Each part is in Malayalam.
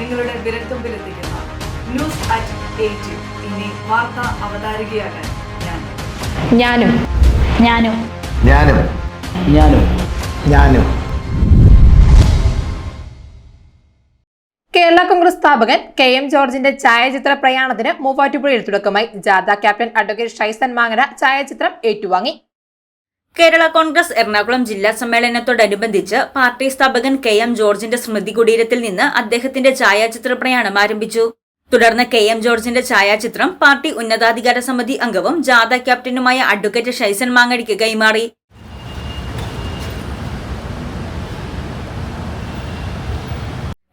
നിങ്ങളുടെ വിരൽത്തുമ്പിലെത്തിക്കുന്ന ന്യൂസ് അറ്റ് എയ്റ്റ് ഇനി വാർത്താ അവതാരികയാകാൻ ഞാൻ. ഞാനും. ഞാനും. ഞാനും. ഞാനും. ഞാനും. കേരള കോൺഗ്രസ് സ്ഥാപകൻ കെ എം ജോർജിന്റെ ഛായാചിത്ര പ്രയാണത്തിന് മൂവാറ്റുപുഴയിൽ തുടക്കമായി. ജാഥ ക്യാപ്റ്റൻ അഡ്വക്കേറ്റ് ഷൈസൻ മാങ്ങര ഛായാചിത്രം ഏറ്റുവാങ്ങി. കേരള കോൺഗ്രസ് എറണാകുളം ജില്ലാ സമ്മേളനത്തോടനുബന്ധിച്ച് പാർട്ടി സ്ഥാപകൻ കെ എം ജോർജിന്റെ സ്മൃതി കുടീരത്തിൽ നിന്ന് അദ്ദേഹത്തിന്റെ ഛായാചിത്ര പ്രയാണം ആരംഭിച്ചു. തുടർന്ന് കെ എം ജോർജിന്റെ ഛായാചിത്രം പാർട്ടി ഉന്നതാധികാര സമിതി അംഗവും ജാഥ ക്യാപ്റ്റനുമായ അഡ്വക്കേറ്റ് ഷൈസൻ മാങ്ങടിക്ക് കൈമാറി.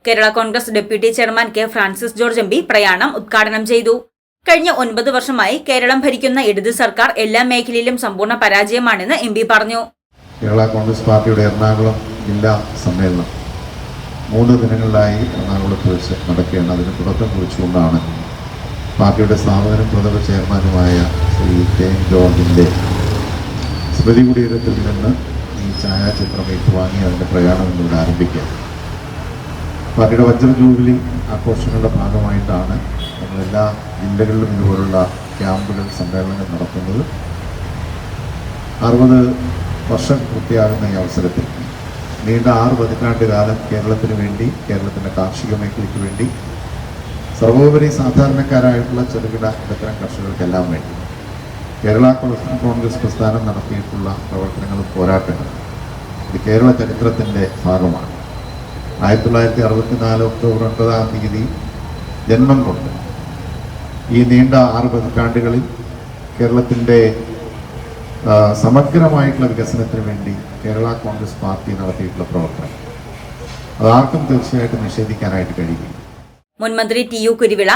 Kerala Congress deputy chairman K Francis George M പ്രയാണം ഉദ്ഘാടനം ചെയ്തു. കഴിഞ്ഞ ഒൻപത് വർഷമായി കേരളം ഭരിക്കുന്ന ഇടത് സർക്കാർ എല്ലാ മേഖലയിലും സമ്പൂർണ പരാജയമാണെന്ന് എം പി പറഞ്ഞു. കേരള കോൺഗ്രസ് പാർട്ടിയുടെ എറണാകുളം ജില്ലാ സമ്മേളനം മൂന്ന് ദിനങ്ങളിലായി എറണാകുളത്ത് വെച്ച് നടക്കുകയാണ്. അതിന് തുടക്കം കുറിച്ചുകൊണ്ടാണ് പാർട്ടിയുടെ സ്ഥാപകനും പ്രഥമ ചെയർമാനുമായ ശ്രീ കെ ജോർജിന്റെ സ്മൃതി കുടീരത്തിൽ നിന്ന് ഈ ഛായാചിത്രം ഏറ്റുവാങ്ങി അതിന്റെ പ്രയാണം ഇവിടെ ആരംഭിക്കുക. പാർട്ടിയുടെ വജ്ര ജൂബിലി ആഘോഷങ്ങളുടെ ഭാഗമായിട്ടാണ് നമ്മളെല്ലാ ജില്ലകളിലും ഇതുപോലുള്ള ക്യാമ്പുകൾ സമ്മേളനങ്ങൾ നടത്തുന്നത് അറുപത് വർഷം പൂർത്തിയാകുന്ന ഈ അവസരത്തിൽ. നീണ്ട ആറ് പതിറ്റാണ്ട് കാലം കേരളത്തിന് വേണ്ടി കേരളത്തിന്റെ കാർഷിക മേഖലയ്ക്ക് വേണ്ടി സർവോപരി സാധാരണക്കാരായിട്ടുള്ള ചെറുകിട ഇടത്തരം കർഷകർക്കെല്ലാം വേണ്ടി കേരള കോൺഗ്രസ് പ്രസ്ഥാനം നടത്തിയിട്ടുള്ള പ്രവർത്തനങ്ങളും പോരാട്ടങ്ങളും ഇത് കേരള ചരിത്രത്തിന്റെ ഭാഗമാണ്. ആയിരത്തി തൊള്ളായിരത്തി അറുപത്തിനാല് ഒക്ടോബർ ഒൻപതാം തീയതി ജന്മം കൊണ്ട് ഈ നീണ്ട ആറ് പതിറ്റാണ്ടുകളിൽ കേരളത്തിന്റെ സമഗ്രമായിട്ടുള്ള വികസനത്തിന് വേണ്ടി കേരള കോൺഗ്രസ് പാർട്ടി നടത്തിയിട്ടുള്ള പ്രവർത്തനം. അതാർക്കും തീർച്ചയായിട്ടും നിഷേധിക്കാനായിട്ട് കഴിയും മുൻമന്ത്രി ടി യു കുരുവിള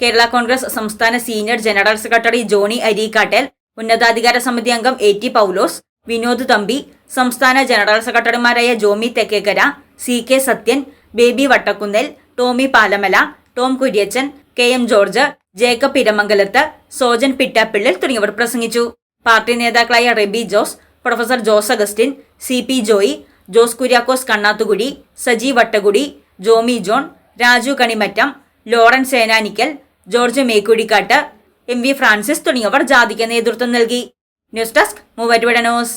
കേരള കോൺഗ്രസ് സംസ്ഥാന senior general secretary Johny Areekattel ഉന്നതാധികാര സമിതി അംഗം എ ടി പൗലോസ് വിനോദ് തമ്പി സംസ്ഥാന ജനറൽ സെക്രട്ടറിമാരായ Jomy Thekkekara C K Sathyan Baby Vattakunnel Tomy Palamala Tom Kuriachan K M George Jacob Iramangalath Sojan Pittappillil തുടങ്ങിയവർ പ്രസംഗിച്ചു. പാർട്ടി നേതാക്കളായ Reby Jose professor Jose Augustine C P Joy Jose Kuriakose Kannathukudy Saji Vattakudy Jomy John Raju Kanimattam Lawrence Senanikkal George Mekuzhikattu M V Francis തുടങ്ങിയവർ ജാതിക്ക് നേതൃത്വം നൽകി. News desk news.